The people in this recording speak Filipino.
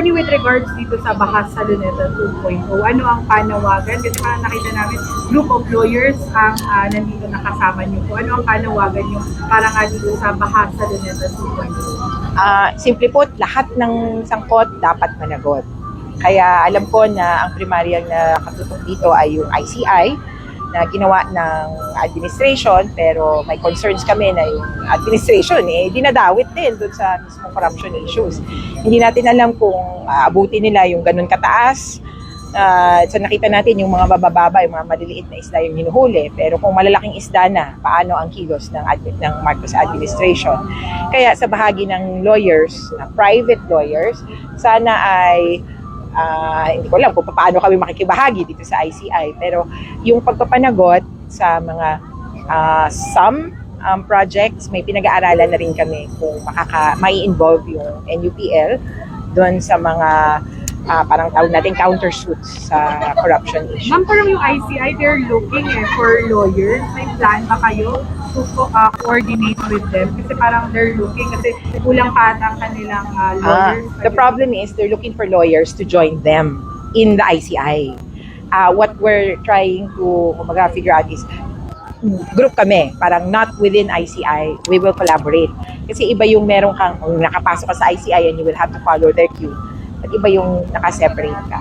Attorney, with regards dito sa Bahas sa Luneta 2.0, ano ang panawagan? Kasi parang nakita namin, group of lawyers ang ah, nandito nakasama niyo po. Ano ang panawagan niyo para nga dito sa Bahas sa Luneta 2.0? Ah, simple po, lahat ng sangkot dapat managot. Kaya alam ko na ang primaryang na katutok dito ay yung ICI na ginawa ng administration pero may concerns kami na yung administration eh dinadawit din doon sa mismong corruption issues. Hindi natin alam kung aabutin nila yung ganun kataas. Ah, so nakita natin yung mga babababa, yung mga maliliit na isda yung hinuhuli. Pero kung malalaking isda na, paano ang kilos ng, admi- ng Marcos administration? Kaya sa bahagi ng lawyers, na private lawyers, sana ay ah, hindi ko alam kung paano kami makikibahagi dito sa ICI. Pero yung pagpapanagot sa mga ah, some um, projects, may pinag-aaralan na rin kami kung makaka, may involve yung NUPL doon sa mga ah, parang tawag natin countersuits sa corruption issue. Ma'am, parang yung ICI, they're looking eh, for lawyers. May plan ba kayo uh, coordinate with them? Kasi parang they're looking, kasi kulang pa ang kanilang uh, Ah, lawyers. the problem is they're looking for lawyers to join them in the ICI. Ah, what we're trying to kumaga, figure out is group kami, parang not within ICI, we will collaborate. Kasi iba yung meron kang, kung nakapasok ka sa ICI and you will have to follow their cue, at iba yung nakaseparate ka.